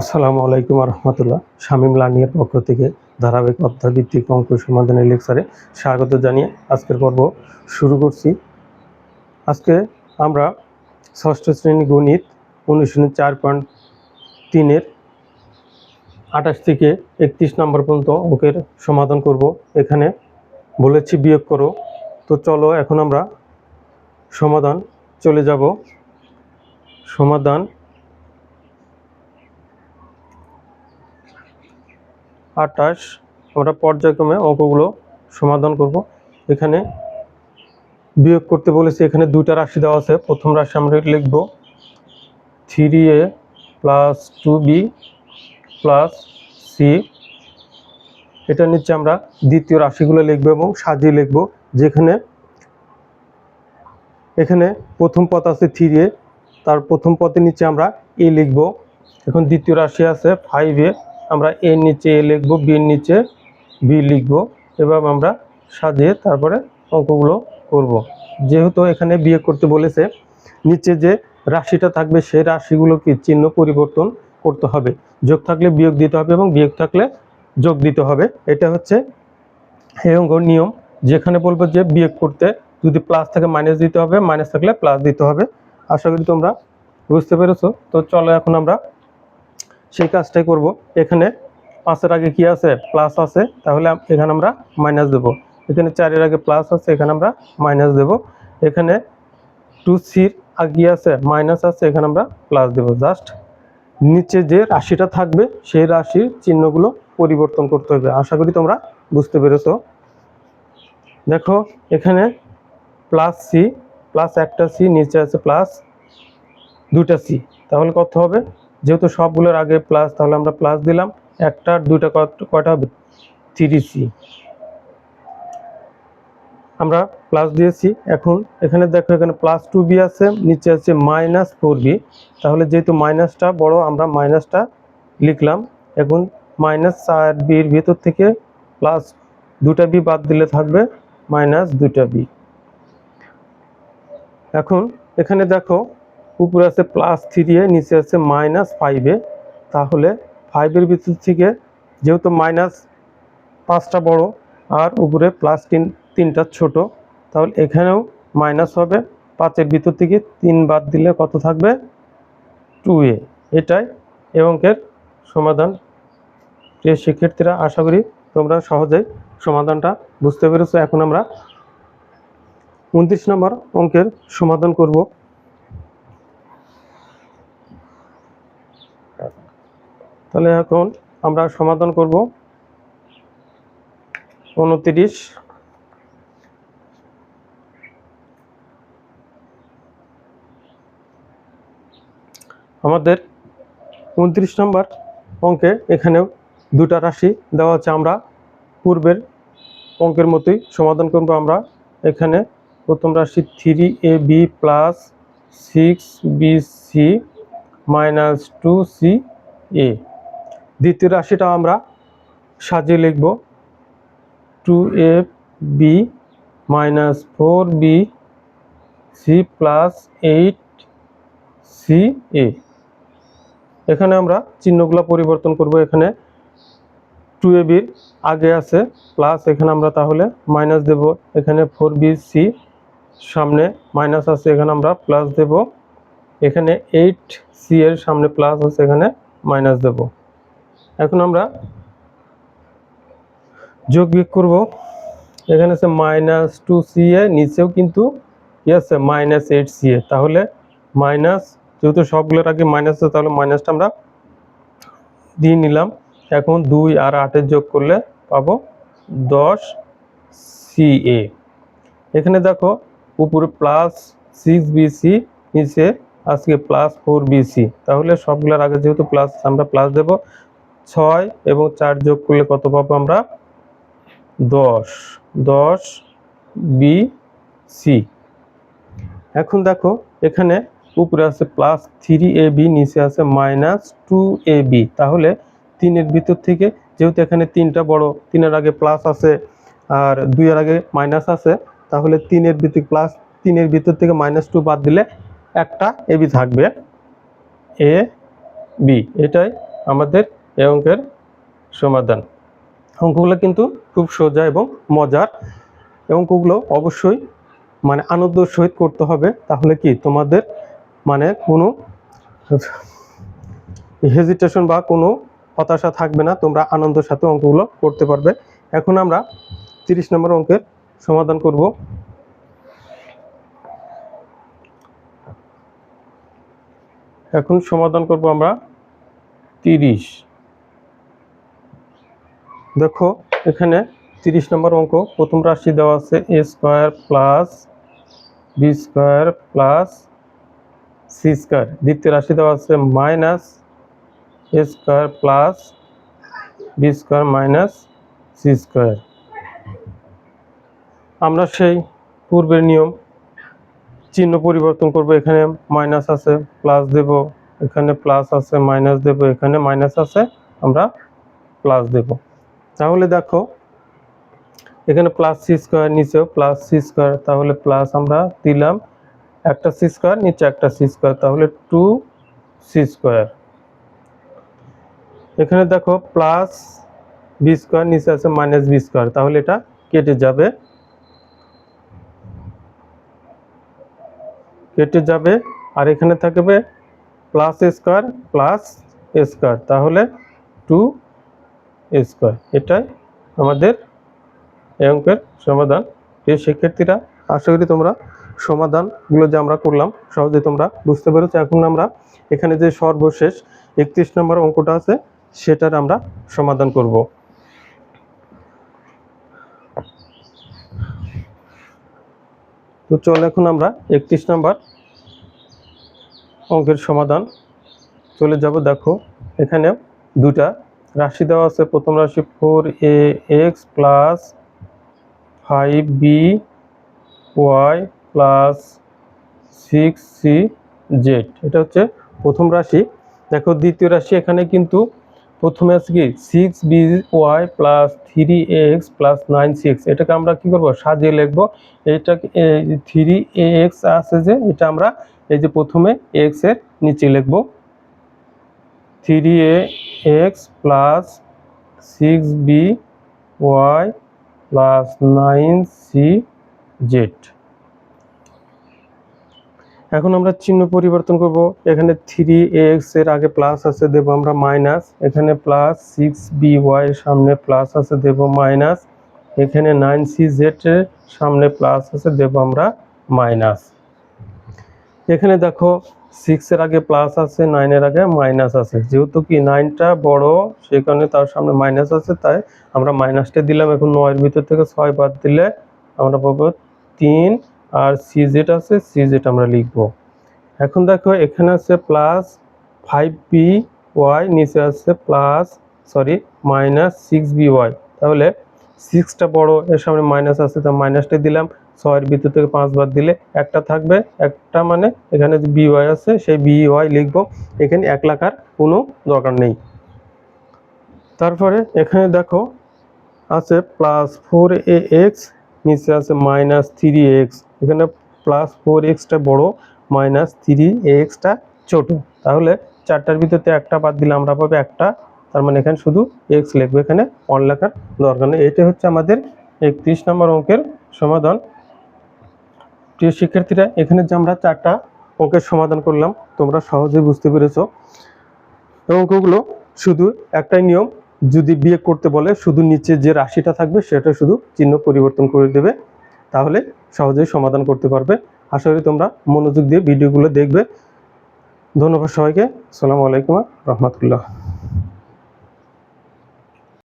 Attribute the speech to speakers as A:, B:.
A: আসসালামু আলাইকুম রহমতুল্লাহ শামীম লানিয়ার পক্ষ থেকে ধারাবাহিক অধ্যায়ভিত্তিক অঙ্ক সমাধানের লেকচারে স্বাগত জানিয়ে আজকের পর্ব শুরু করছি। আজকে আমরা ষষ্ঠ শ্রেণি গণিত অনুশীলনী চার পয়েন্ট তিনের আঠাশ থেকে একত্রিশ নম্বর পর্যন্ত অঙ্কের সমাধান করব। এখানে বলেছি বিয়োগ করো। তো চলো এখন আমরা সমাধান চলে যাব। সমাধান আটাশ আমরা পর্যায়ক্রমে অঙ্কগুলো সমাধান করব। এখানে বিয়োগ করতে বলেছি, এখানে দুইটা রাশি দেওয়া আছে। প্রথম রাশি আমরা লিখব three A plus two B plus C. এটা নিচে আমরা দ্বিতীয় রাশিগুলো লিখব এবং সাজিয়ে লিখব, যেখানে এখানে প্রথম পথ আছে থ্রি এ, তার প্রথম পদের নিচে আমরা এ লিখব। এখন দ্বিতীয় রাশি আছে ফাইভ এ আমরা এর নিচে এ লিখব বির নিচে, বি লিখব। এভাবে আমরা সাজিয়ে তারপরে অঙ্কগুলো করব। যেহেতু এখানে বিয়ে করতে বলেছে, নিচে যে রাশিটা থাকবে সেই রাশিগুলোকে চিহ্ন পরিবর্তন করতে হবে। যোগ থাকলে বিয়োগ দিতে হবে এবং বিয়োগ থাকলে যোগ দিতে হবে। এটা হচ্ছে এই অঙ্কর নিয়ম। যেখানে বলব যে বিয়োগ করতে যদি প্লাস থাকে মাইনাস দিতে হবে মাইনাস থাকলে প্লাস দিতে হবে। আশা করি তোমরা বুঝতে পেরেছ। তো চলো এখন আমরা সেই কাজটাই করব। এখানে পাঁচের আগে কি আছে? প্লাস আছে। তাহলে এখানে আমরা মাইনাস দেব। এখানে চারের আগে প্লাস আছে, এখানে আমরা মাইনাস দেব। এখানে টু সির আগে আছে মাইনাস আছে, এখানে আমরা প্লাস দেব। জাস্ট নিচে যে রাশিটা থাকবে, সেই রাশির চিহ্নগুলো পরিবর্তন করতে হবে। আশা করি তোমরা বুঝতে পেরেছ। দেখো, এখানে প্লাস সি প্লাস একটা সি নিচে আছে প্লাস দুটা সি তাহলে কত হবে? যেহেতু সবগুলোর আগে প্লাস তাহলে আমরা প্লাস দিলাম। একটা, দুইটা কয়টা হবে? থ্রি সি আমরা প্লাস দিয়েছি। এখন এখানে দেখো, এখানে প্লাস টু বি আছে, নিচে আছে মাইনাস ফোর বি তাহলে যেহেতু মাইনাসটা বড়, আমরা মাইনাসটা লিখলাম। এখন মাইনাস চার বির ভিতর থেকে প্লাস দুটা বি বাদ দিলে থাকবে মাইনাস দুটা বি এখন এখানে দেখো উপরে আছে প্লাস থ্রি এ, নিচে আছে মাইনাস ফাইভে তাহলে ফাইভের ভিতর থেকে যেহেতু মাইনাস পাঁচটা বড়, আর উপরে প্লাস তিন তিনটা ছোট, তাহলে এখানেও মাইনাস হবে। পাঁচের ভিতর থেকে তিন বাদ দিলে কত থাকবে? Two A. এটাই এই অঙ্কের সমাধান। প্রিয় শিক্ষার্থীরা, আশা করি তোমরা সহজেই সমাধানটা বুঝতে পেরেছ। এখন আমরা উনত্রিশ নম্বর অঙ্কের সমাধান করব। তাহলে এখন আমরা সমাধান করব। উনত্রিশ। আমাদের উনত্রিশ নম্বর অঙ্কে এখানেও দুটা রাশি দেওয়া আছে। আমরা পূর্বের অঙ্কের মতোই সমাধান করব। আমরা এখানে প্রথম রাশি three A B plus six B C minus two C A. দ্বিতীয় রাশিটা আমরা সাজিয়ে লিখব two A B minus four B C plus eight C A এখানে আমরা চিহ্নগুলো পরিবর্তন করব, এখানে টু এ বির আগে আছে প্লাস এখানে আমরা তাহলে মাইনাস দেব, এখানে ফোর বি সি সামনে মাইনাস আছে, এখানে আমরা প্লাস দেব, এখানে এইট সি এর সামনে প্লাস আছে, এখানে মাইনাস দেব। এখন আমরা যোগ বিয়োগ করব। এখানে আছে মাইনাস টু সি এ নিচেও কিন্তু কি আছে? মাইনাস এইট সি এ তাহলে মাইনাস যেহেতু সবগুলোর আগে মাইনাস আছে তাহলে মাইনাসটা আমরা দিয়ে নিলাম। এখন দুই আর আটের যোগ করলে পাবো দশ সি এ এখানে দেখো, উপরে প্লাস সিক্স বিসি নিচে আজকে প্লাস ফোর বিসি তাহলে সবগুলোর আগে যেহেতু প্লাস আমরা প্লাস দেব ছয় এবং চার যোগ করলে কত পাবো আমরা? দশ। দশ বি সি এখন দেখো, এখানে উপরে আছে প্লাস থ্রি এ বি নিচে আছে মাইনাস টু এ বি তাহলে তিনের ভিতর থেকে যেহেতু এখানে তিনটা বড়, তিনের আগে প্লাস আছে আর দুইয়ের আগে মাইনাস আছে, তাহলে তিনের ভিতর প্লাস তিনের ভিতর থেকে মাইনাস টু বাদ দিলে একটা এ বি থাকবে এ বি এটাই আমাদের এই অঙ্কের সমাধান। অঙ্কগুলো কিন্তু খুব সোজা এবং মজার। অঙ্কগুলো অবশ্যই মানে আনন্দ সহিত করতে হবে। তাহলে কি তোমাদের মানে কোনো হেজিটেশন বা কোনো হতাশা থাকবে না। তোমরা আনন্দের সাথে অঙ্কগুলো করতে পারবে। এখন আমরা তিরিশ নম্বর অঙ্কের সমাধান করব। এখন সমাধান করব আমরা তিরিশ। দেখো, এখানে তিরিশ নম্বর অঙ্ক, প্রথম রাশি দেওয়া আছে A square plus B square plus C square দ্বিতীয় রাশি দেওয়া আছে minus A square plus B square minus C square আমরা সেই পূর্বের নিয়ম, চিহ্ন পরিবর্তন করব। এখানে মাইনাস আছে প্লাস দেব। এখানে প্লাস আছে মাইনাস দেব। এখানে মাইনাস আছে, আমরা প্লাস দেব। তাহলে দেখো, এখানে প্লাস সি স্কোয়ার নিচেও প্লাস সি স্কোয়ার তাহলে প্লাস আমরা দিলাম একটা সি স্কোয়ার নিচে একটা সি স্কোয়ার তাহলে টু সি স্কোয়ার এখানে দেখো প্লাস বি স্কোয়ার নিচে আছে মাইনাস বি স্কোয়ার তাহলে এটা কেটে যাবে। কেটে যাবে, আর এখানে থাকবে প্লাস স্কোয়ার প্লাস স্কোয়ার তাহলে টু স্কোয়ার এটাই আমাদের এই অঙ্কের সমাধান। প্রিয় শিক্ষার্থীরা, আশা করি তোমরা সমাধানগুলো যে আমরা করলাম সহজে তোমরা বুঝতে পেরেছ। এখন আমরা এখানে যে সর্বশেষ একত্রিশ নম্বর অঙ্কটা আছে, সেটার আমরা সমাধান করব। তো চল এখন আমরা একত্রিশ নাম্বার অঙ্কের সমাধান চলে যাব। দেখো এখানে দুটা রাশি দেওয়া আছে, প্রথম রাশি four A X plus five B Y plus six C Z এটা হচ্ছে প্রথম রাশি। দেখো, দ্বিতীয় রাশি এখানে কিন্তু প্রথমে আছে কি? Six B Y plus three X plus nine six এটাকে আমরা কি করব? সাজিয়ে লিখব। এইটা থ্রি এক্স আছে যে, এটা আমরা এই যে প্রথমে এক্সের নিচে লিখব। Three A X plus six B Y plus nine C Z এখন আমরা চিহ্ন পরিবর্তন করব। এখানে থ্রি এক্সের আগে প্লাস আছে, দেব আমরা মাইনাস এখানে প্লাস সিক্স বি ওয়াই এর সামনে প্লাস আছে, দেব মাইনাস এখানে নাইন সি জেড এর সামনে প্লাস আছে, দেব আমরা মাইনাস এখানে দেখো সিক্স এর আগে প্লাস আছে নাইনের আগে মাইনাস আছে। যেহেতু কি নাইনটা বড় কারণে তার সামনে মাইনাস আছে, তাই আমরা মাইনাসটা দিলাম। এখন নয়ের ভিতর থেকে ছয় বাদ দিলে আমরা পাবো তিন, আর সি জেড আছে সি জেড আমরা লিখব। এখন দেখো, এখানে আছে প্লাস ফাইভ বি ওয়াই নিচে আছে plus sorry minus six B Y তাহলে সিক্সটা বড়, এর সামনে মাইনাস আছে তা মাইনাসটা দিলাম। ছয়ের ভিতর থেকে পাঁচ বার দিলে একটা থাকবে। একটা মানে এখানে যে বি ওয়াই আছে, সেই বি ওয়াই লিখব। এখানে এক লাখার কোনো দরকার নেই। তারপরে এখানে দেখো, আছে প্লাস ফোর এ এক্স নিচে আছে মাইনাস থ্রি এক্স এখানে প্লাস ফোর এক্সটা বড় মাইনাস থ্রি এক্সটা ছোট। তাহলে চারটার ভিতরতে একটা বাদ দিলে আমরা পাবো একটা। তার মানে এখানে শুধু এক্স লিখব। এখানে অন লেখার দরকার নেই। এটা হচ্ছে আমাদের একত্রিশ নম্বর অঙ্কের সমাধান। প্রিয় শিক্ষার্থীরা, এখানে যে আমরা চারটা অঙ্কের সমাধান করলাম, তোমরা সহজেই বুঝতে পেরেছ। অঙ্কগুলো শুধু একটাই নিয়ম, যদি বিয়ে করতে বলে শুধু নিচে যে রাশিটা থাকবে সেটা শুধু চিহ্ন পরিবর্তন করে দেবে, তাহলে সহজেই সমাধান করতে পারবে। আশা করি তোমরা মনোযোগ দিয়ে ভিডিওগুলো দেখবে। ধন্যবাদ সবাইকে। আসসালামু আলাইকুম রহমতুল্লাহ।